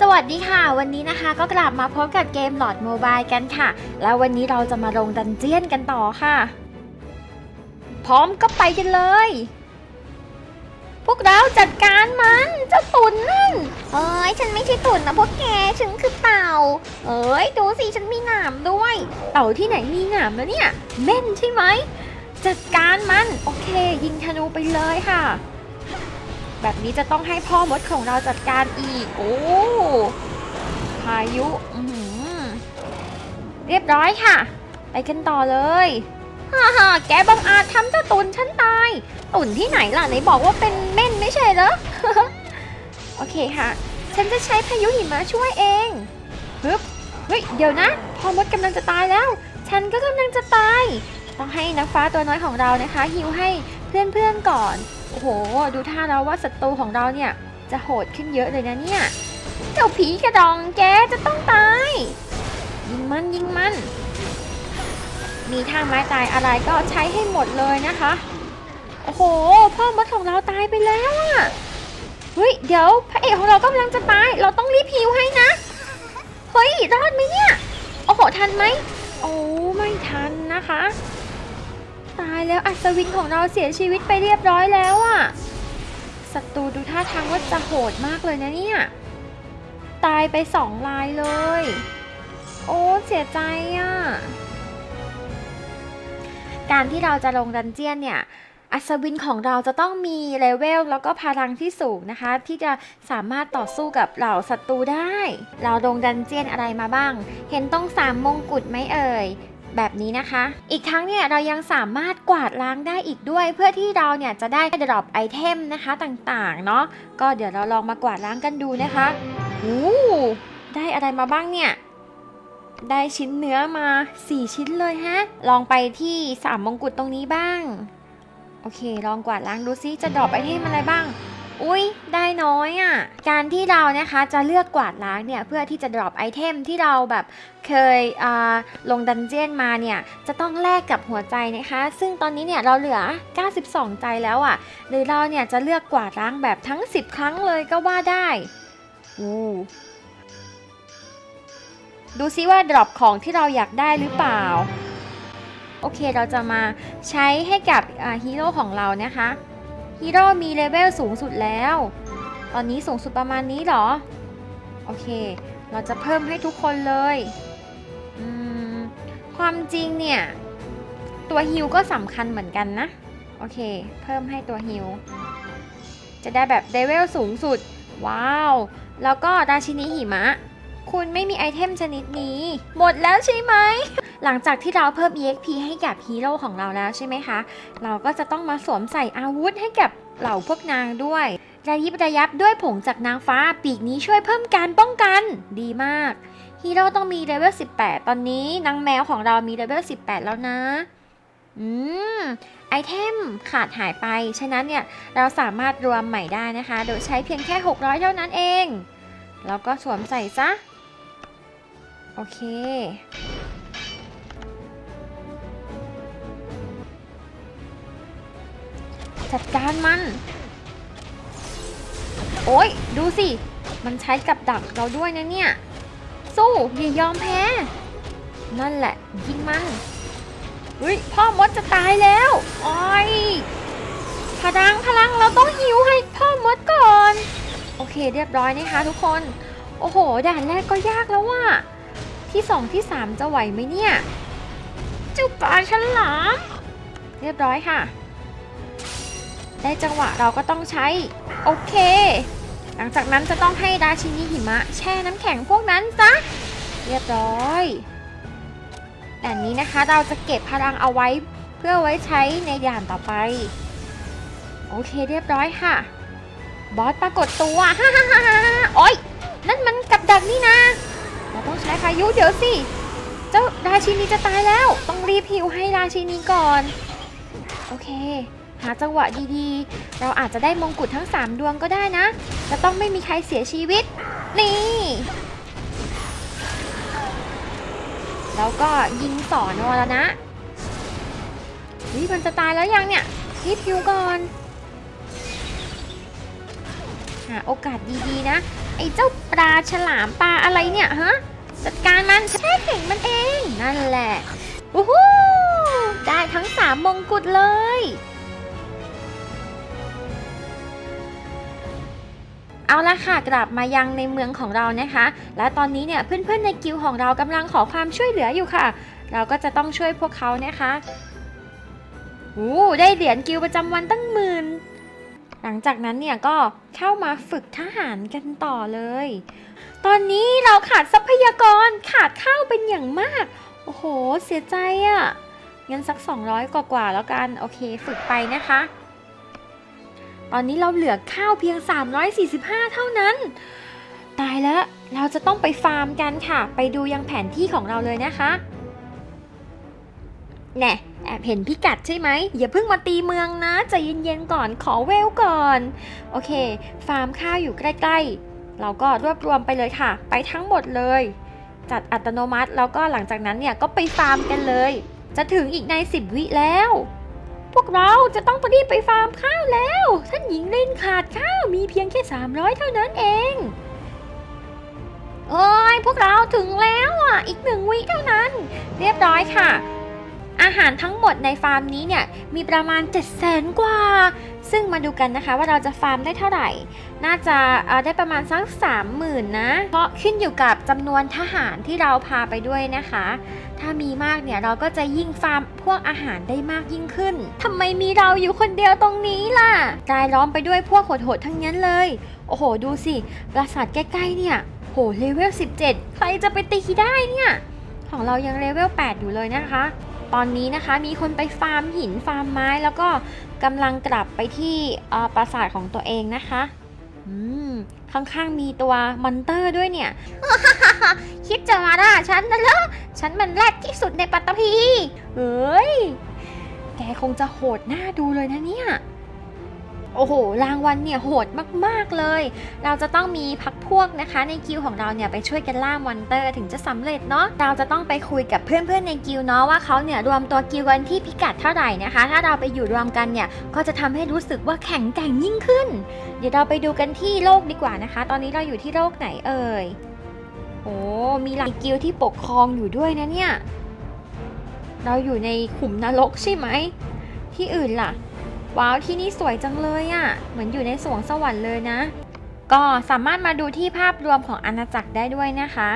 สวัสดีค่ะ วันนี้นะคะก็กลับมาพบกับเกมหลอดโมบายกันค่ะ แล้ววันนี้เราจะมาลงดันเจียนกันต่อค่ะ พร้อมก็ไปกันเลย พวกเราจัดการมันเจ้าตุ่นนั่น เอ้ย ฉันไม่ใช่ตุ่นนะพวกแก ฉันคือเต่า เอ้ย ดูสิ ฉันมีหนามด้วย เต่าที่ไหนมีหนามแล้วเนี่ยเม่นใช่ไหม จัดการมัน โอเค ยิงธนูไปเลยค่ะ แบบนี้จะต้องให้พ่อมดของเราจัดการอีก โอ้พายุเรียบร้อยค่ะ ไปกันต่อเลยฮ่าฮ่าแกบังอาจทำเจ้าตุนฉันตาย ตุนที่ไหนล่ะไหนบอกว่าเป็นเม่นไม่ใช่เหรอโอเคค่ะ ฉันจะใช้พายุหิมะช่วยเองฮึบเฮ้ยเดี๋ยวนะ พ่อมดกำลังจะตายแล้ว ฉันก็กำลังจะตาย ต้องให้นักฟ้าตัวน้อยของเรานะคะฮิวให้เพื่อนๆก่อน โอ้โห ดูท่าแล้วว่าศัตรูของเราเนี่ยจะโหดขึ้นเยอะเลยนะเนี่ย เจ้าผีกระดองแกจะต้องตาย ยิงมันยิงมัน มีท่าไม้ตายอะไรก็ใช้ให้หมดเลยนะคะ โอ้โห พ่อมดของเราตายไปแล้วอะเฮ้ย เดี๋ยวพระเอกของเรากำลังจะตาย เราต้องรีบพิวให้นะ เฮ้ย รอดไหมเนี่ย โอ้โห ทันไหม โอ้ ไม่ทันนะคะ ตายแล้วอัศวินของเราเสียชีวิตไปเรียบร้อยแล้วอะศัตรูดูท่าทางว่าจะโหดมากเลยนะเนี่ย ตายไปสองลายเลย โอ้เสียใจอะการที่เราจะลงดันเจียนเนี่ยอัศวินของเราจะต้องมีเลเวลแล้วก็พลังที่สูงนะคะ ที่จะสามารถต่อสู้กับเหล่าศัตรูได้ เราลงดันเจียนอะไรมาบ้าง เห็นต้องสามมงกุฎไหมเอ่ย แบบนี้นะคะ อีกทั้งเนี่ยเรายังสามารถกวาดล้างได้อีกด้วย เพื่อที่เราเนี่ยจะได้ดรอปไอเทมนะคะต่างๆเนาะก็เดี๋ยวเราลองมากวาดล้างกันดูนะคะโอ้ได้อะไรมาบ้างเนี่ยได้ชิ้นเนื้อมา 4 ชิ้นเลยฮะ ลองไปที่ 3 มงกุฎตรงนี้บ้าง โอเค ลองกวาดล้างดูซิจะดรอปไอเทมอะไรบ้าง อุ้ยได้น้อยอะ่ะ การที่เรานะคะจะเลือกกวาดล้างเนี่ย เพื่อที่จะดรอปไอเทมที่เราแบบเคยอ่าลงดันเจียนมาเนี่ย จะต้องแลกกับหัวใจนะคะ ซึ่งตอนนี้เนี่ยเราเหลือ 92 ใจแล้วอะ่ะหรือเราเนี่ยจะเลือกกวาดล้างแบบทั้ง 10 ครั้งเลยก็ว่าได้อู้ดูซิว่าดรอปของที่เราอยากได้หรือเปล่า โอเคเราจะมาใช้ให้กับฮีโร่ของเรานะคะ ฮีโร่มีเลเวลสูงสุดแล้ว ตอนนี้สูงสุดประมาณนี้หรอ โอเค เราจะเพิ่มให้ทุกคนเลยความจริงเนี่ย ตัวฮิวก็สำคัญเหมือนกันนะ โอเค เพิ่มให้ตัวฮิว จะได้แบบเลเวลสูงสุด ว้าว แล้วก็ราชินีหิมะ คุณไม่มีไอเทมชนิดนี้ หมดแล้วใช่ไหม หลังจากที่เราเพิ่ม EXP ให้กับฮีโร่ของเราแล้วใช่ไหมคะ เราก็จะต้องมาสวมใส่อาวุธให้กับเหล่าพวกนางด้วยระยิบระยับด้วยผงจากนางฟ้าปีกนี้ช่วยเพิ่มการป้องกันดีมากฮีโร่ต้องมีเลเวล 18 ตอนนี้นางแมวของเรามีเลเวล 18 แล้วนะ อืม ไอเทมขาดหายไป ฉะนั้นเนี่ย เราสามารถรวมใหม่ได้นะคะ โดยใช้เพียงแค่ 600 เท่านั้นเอง แล้วก็สวมใส่ซะ โอเค จัดการมัน โอ้ย ดูสิ มันใช้กับดักเราด้วยนะเนี่ย สู้อย่ายอมแพ้ นั่นแหละ ยิงมันเฮ้ยพ่อมดจะตายแล้วโอ้ยพลังพลังเราต้องหิวให้พ่อมดก่อน โอเคเรียบร้อยนะคะทุกคน โอ้โห ด่านแรกก็ยากแล้วว่ะ ที่สองที่สามจะไหวไหมเนี่ยเจุปลาฉลามเรียบร้อยค่ะ ได้จังหวะเราก็ต้องใช้ โอเค หลังจากนั้นจะต้องให้ราชินีหิมะ แช่น้ำแข็งพวกนั้นซะ เรียบร้อยด่านนี้นะคะเราจะเก็บพลังเอาไว้เพื่อไว้ใช้ในด่านต่อไป โอเคเรียบร้อยค่ะ บอสปรากฏตัว ฮ่าฮ่าฮ่าฮ่าโอ๊ย นั่นมันกับดักนี่นะ ต้องใช้พายุเดี๋ยวสิ เจ้าราชินีจะตายแล้ว ต้องรีบหิวให้ราชินีก่อน โอเค หาจังหวะดีๆ เราอาจจะได้มงกุฎทั้ง 3 ดวงก็ได้นะ จะต้องไม่มีใครเสียชีวิต นี่ แล้วก็ยิงสอนอแล้วนะเฮ้ยมันจะตายแล้วยังเนี่ยรีบพิวก่อนหาโอกาสดีๆนะ ไอ้เจ้าปลาฉลามปลาอะไรเนี่ยฮะ จัดการมันแช่แข็งมันเอง นั่นแหละวู้ฮู้ได้ทั้งสามมงกุฎเลย เอาละค่ะกลับมายังในเมืองของเรานะคะ และตอนนี้เนี่ยเพื่อนๆในกิลของเรากำลังขอความช่วยเหลืออยู่ค่ะ เราก็จะต้องช่วยพวกเขานะคะโอ้ได้เหรียญกิลประจำวันตั้งหมื่น หลังจากนั้นเนี่ยก็เข้ามาฝึกทหารกันต่อเลย ตอนนี้เราขาดทรัพยากรขาดข้าวเป็นอย่างมาก โอ้โห เสียใจอะ่ะงั้นสัก 200 กว่ากว่าแล้วกัน โอเคฝึกไปนะคะ ตอนนี้เราเหลือข้าวเพียง 345 เท่านั้น ตายแล้ว เราจะต้องไปฟาร์มกันค่ะ ไปดูยังแผนที่ของเราเลยนะคะ แน่แอบเห็นพิกัดใช่ไหม อย่าเพิ่งมาตีเมืองนะใจเย็นๆก่อนขอเวลก่อน โอเค ฟาร์มข้าวอยู่ใกล้ๆ เราก็รวบรวมไปเลยค่ะ ไปทั้งหมดเลย จัดอัตโนมัติแล้วก็หลังจากนั้นเนี่ยก็ไปฟาร์มกันเลย จะถึงอีกใน 10 วิแล้ว พวกเราจะต้องรีบไปฟาร์มข้าวแล้ว ท่านหญิงเล่นขาดข้าวมีเพียงแค่ 300 เท่านั้นเองโอ้ยพวกเราถึงแล้วอะ อีกหนึ่งวิเท่านั้น เรียบร้อยค่ะ อาหารทั้งหมดในฟาร์มนี้เนี่ยมีประมาณ7 0 0 0 0 กว่า ซึ่งมาดูกันนะคะว่าเราจะฟาร์มได้เท่าไหร่ น่าจะได้ประมาณสัก30,000นะ เพราะขึ้นอยู่กับจำนวนทหารที่เราพาไปด้วยนะคะ ถ้ามีมากเนี่ยเราก็จะยิ่งฟาร์มพวกอาหารได้มากยิ่งขึ้นทำไมมีเราอยู่คนเดียวตรงนี้ล่ะกายล้อมไปด้วยพวกโหดๆทั้งนั้นเลย โอ้โห ดูสิ ปราสาทใกล้ๆเนี่ยโหเลเวล 17 ใครจะไปตีได้เนี่ย ของเรายังเลเวล 8 อยู่เลยนะคะ ตอนนี้นะคะ มีคนไปฟาร์มหินฟาร์มไม้ แล้วก็กำลังกลับไปที่ปราสาทของตัวเองนะคะอืมข้างๆมีตัวมอนเตอร์ด้วยเนี่ย คิดจะมาด่าฉันนะเหรอฉันมันแรกที่สุดในปัตตภีเฮ้ย แกคงจะโหดหน้าดูเลยนะเนี่ย โอ้โห รางวัลเนี่ยโหดมาก ๆ เลย เราจะต้องมีพักพวกนะคะ ในกิลของเราเนี่ยไปช่วยกันล่ามอนเตอร์ถึงจะสำเร็จเนาะ เราจะต้องไปคุยกับเพื่อนๆในกิลเนาะว่าเขาเนี่ยรวมตัวกิลกันที่พิกัดเท่าไหร่นะคะ ถ้าเราไปอยู่รวมกันเนี่ยก็จะทำให้รู้สึกว่าแข็งแกร่งยิ่งขึ้น เดี๋ยวเราไปดูกันที่โลกดีกว่านะคะ ตอนนี้เราอยู่ที่โลกไหนเอ่ย โอ้ มีหลายกิลที่ปกครองอยู่ด้วยนะเนี่ย เราอยู่ในขุมนรกใช่ไหม ที่อื่นล่ะ ว้าวที่นี่สวยจังเลยอะ่ะ เหมือนอยู่ในสวงสวรรค์เลยนะ ก็สามารถมาดูที่ภาพรวมของอาณาจักรได้ด้วยนะคะ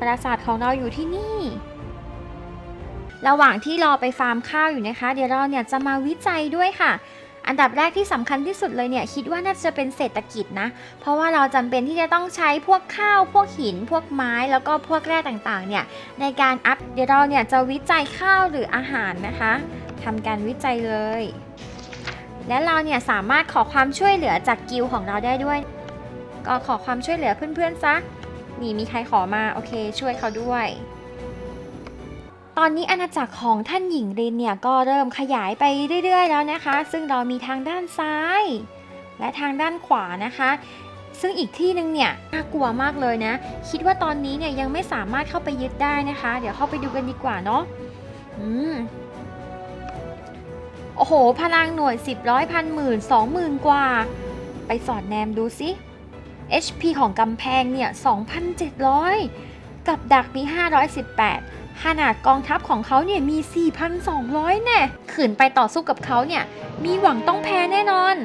ปราสาทของเราอยู่ที่นี่ ระหว่างที่รอไปฟาร์มข้าวอยู่นะคะ เดี๋ยวเราเนี่ยจะมาวิจัยด้วยค่ะ อันดับแรกที่สำคัญที่สุดเลยเนี่ยคิดว่าน่าจะเป็นเศรษฐกิจนะ เพราะว่าเราจำเป็นที่จะต้องใช้พวกข้าว พวกหิน พวกไม้ แล้วก็พวกแร่ต่างๆ เนี่ยในการอัพเดี๋ยวเราเนี่ยจะวิจัยข้าวหรืออาหารนะคะ ทำการวิจัยเลย และเราเนี่ยสามารถขอความช่วยเหลือจากกิลของเราได้ด้วย ก็ขอความช่วยเหลือเพื่อนๆซะนี่มีใครขอมาโอเค ช่วยเขาด้วย ตอนนี้อาณาจักรของท่านหญิงรินเนี่ยก็เริ่มขยายไปเรื่อย ๆ แล้วนะคะ ซึ่งเรามีทางด้านซ้าย และทางด้านขวานะคะซึ่งอีกที่หนึ่งเนี่ยน่ากลัวมากเลยนะ คิดว่าตอนนี้เนี่ยยังไม่สามารถเข้าไปยึดได้นะคะ เดี๋ยวเข้าไปดูกันดีกว่าเนาะอืม โอ้โห พลังหน่วย 10ร้อยพันหมื่นสองหมื่นกว่า ไปสอดแนมดูสิ HP ของกำแพงเนี่ย 2,700 กับดักมี 518 ขนาดกองทัพของเขาเนี่ยมี 4,200 แน่ ขืนไปต่อสู้กับเขาเนี่ย มีหวังต้องแพ้แน่นอน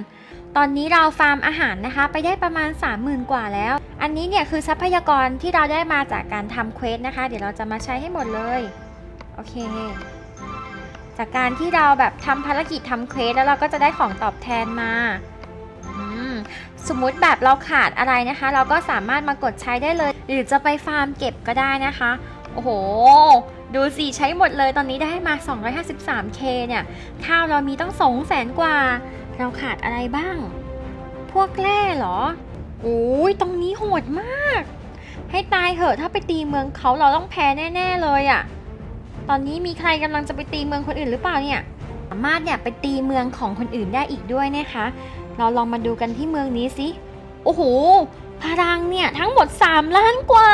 ตอนนี้เราฟาร์มอาหารนะคะ ไปได้ประมาณ 30,000 กว่าแล้ว อันนี้เนี่ยคือทรัพยากรที่เราได้มาจากการทำเควสนะคะ เดี๋ยวเราจะมาใช้ให้หมดเลย โอเค จากการที่เราแบบทำภารกิจทำเควสแล้วเราก็จะได้ของตอบแทนมาสมมุติแบบเราขาดอะไรนะคะ เราก็สามารถมากดใช้ได้เลย หรือจะไปฟาร์มเก็บก็ได้นะคะ โอ้โห ดูสิใช้หมดเลยตอนนี้ได้มา 253k เนี่ย ข้าวเรามีต้อง2 0 0แสนกว่า เราขาดอะไรบ้าง พวกแร่เหรอโอ้ยตรงนี้โหดมาก ให้ตายเหอะถ้าไปตีเมืองเขาเราต้องแพ้แน่ ๆ เลยอะ่ะ ตอนนี้มีใครกำลังจะไปตีเมืองคนอื่นหรือเปล่าเนี่ย สามารถเนี่ยไปตีเมืองของคนอื่นได้อีกด้วยนะคะ เราลองมาดูกันที่เมืองนี้สิ โอ้โห พลังเนี่ยทั้งหมด 3 ล้านกว่า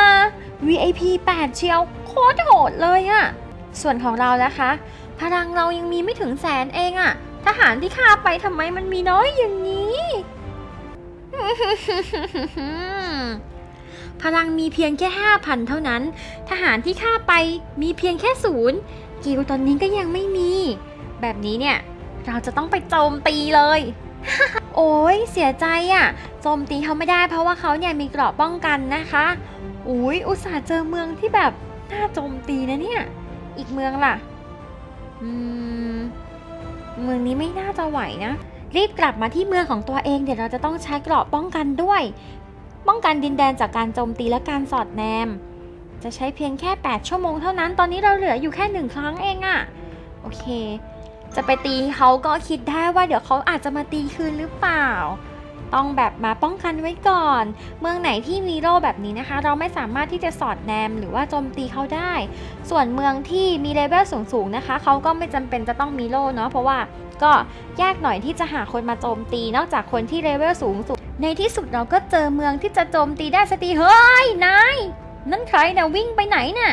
VIP 8 เชียวโคตรโหดเลยอะส่วนของเรานะคะ พลังเรายังมีไม่ถึงแสนเองอะทหารที่ฆ่าไปทำไมมันมีน้อยอย่างนี้ พลังมีเพียงแค่ห้าพันเท่านั้น ทหารที่ฆ่าไปมีเพียงแค่ศูนย์กิลตอนนี้ก็ยังไม่มี แบบนี้เนี่ย เราจะต้องไปโจมตีเลย โอ้ยเสียใจอะ่ะ โจมตีเขาไม่ได้เพราะว่าเขาเนี่ยมีเกราะป้องกันนะคะอุ้ยอุตส่าห์เจอเมืองที่แบบน่าโจมตีนะเนี่ย อีกเมืองล่ะ อืม เมืองนี้ไม่น่าจะไหวนะ รีบกลับมาที่เมืองของตัวเองเดี๋ยวเราจะต้องใช้เกราะป้องกันด้วย ป้องกันดินแดนจากการโจมตีและการสอดแนม จะใช้เพียงแค่ 8 ชั่วโมงเท่านั้น ตอนนี้เราเหลืออยู่แค่หนึ่งครั้งเองอะโอเค จะไปตีเขาก็คิดได้ว่าเดี๋ยวเขาอาจจะมาตีคืนหรือเปล่า ต้องแบบมาป้องกันไว้ก่อน เมืองไหนที่มีโล่แบบนี้นะคะ เราไม่สามารถที่จะสอดแนมหรือว่าโจมตีเขาได้ ส่วนเมืองที่มีเลเวลสูงๆนะคะเขาก็ไม่จำเป็นจะต้องมีโล่เนาะเพราะว่าก็ยากหน่อยที่จะหาคนมาโจมตีนอกจากคนที่เลเวลสูงสุด ในที่สุดเราก็เจอเมืองที่จะโจมตีได้สักทีเฮ้ยนายนั่นใครนะวิ่งไปไหนน่ะ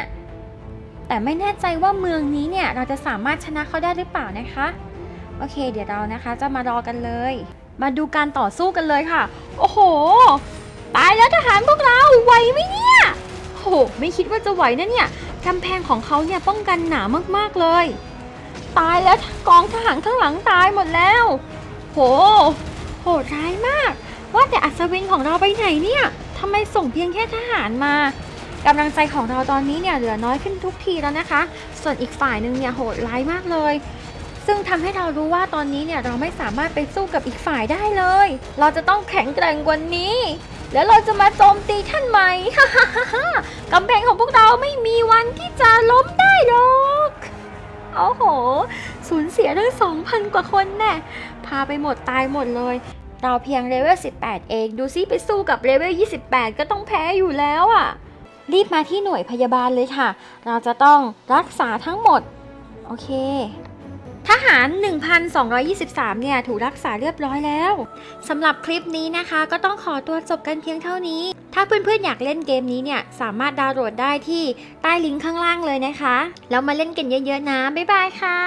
แต่ไม่แน่ใจว่าเมืองนี้เนี่ยเราจะสามารถชนะเขาได้หรือเปล่านะคะโอเค เดี๋ยวเรานะคะจะมารอกันเลย มาดูการต่อสู้กันเลยค่ะ โอ้โห ตายแล้วทหารพวกเราไหวไหมเนี่ยโหไม่คิดว่าจะไหวนะเนี่ยกำแพงของเขาเนี่ยป้องกันหนามากๆเลย ตายแล้วกองทหารข้างหลังตายหมดแล้ว โห โหร้ายมาก ว่าแต่อัศวินของเราไปไหนเนี่ยทำไมส่งเพียงแค่ทหารมากำลังใจของเราตอนนี้เนี่ยเหลือน้อยขึ้นทุกทีแล้วนะคะ ส่วนอีกฝ่ายหนึ่งเนี่ยโหดร้ายมากเลย ซึ่งทำให้เรารู้ว่าตอนนี้เนี่ยเราไม่สามารถไปสู้กับอีกฝ่ายได้เลย เราจะต้องแข็งแกร่งกว่านี้ แล้วเราจะมาโจมตีท่านใหม่กำแพงของพวกเราไม่มีวันที่จะล้มได้หรอกโอ้โห สูญเสียตั้งสองพันกว่าคนแน่ พาไปหมดตายหมดเลย เราเพียงเลเวล 18 เอง ดูซิไปสู้กับเลเวล 28 ก็ต้องแพ้อยู่แล้วอะ่ะ รีบมาที่หน่วยพยาบาลเลยค่ะ เราจะต้องรักษาทั้งหมด โอเค ทหาร 1,223 เนี่ย ถูกรักษาเรียบร้อยแล้วสำหรับคลิปนี้นะคะ ก็ต้องขอตัวจบกันเพียงเท่านี้ ถ้าเพื่อนๆอยากเล่นเกมนี้เนี่ย สามารถดาวน์โหลดได้ที่ใต้ลิงก์ข้างล่างเลยนะคะ แล้วมาเล่นกันเยอะๆนะ บ๊ายบายค่ะ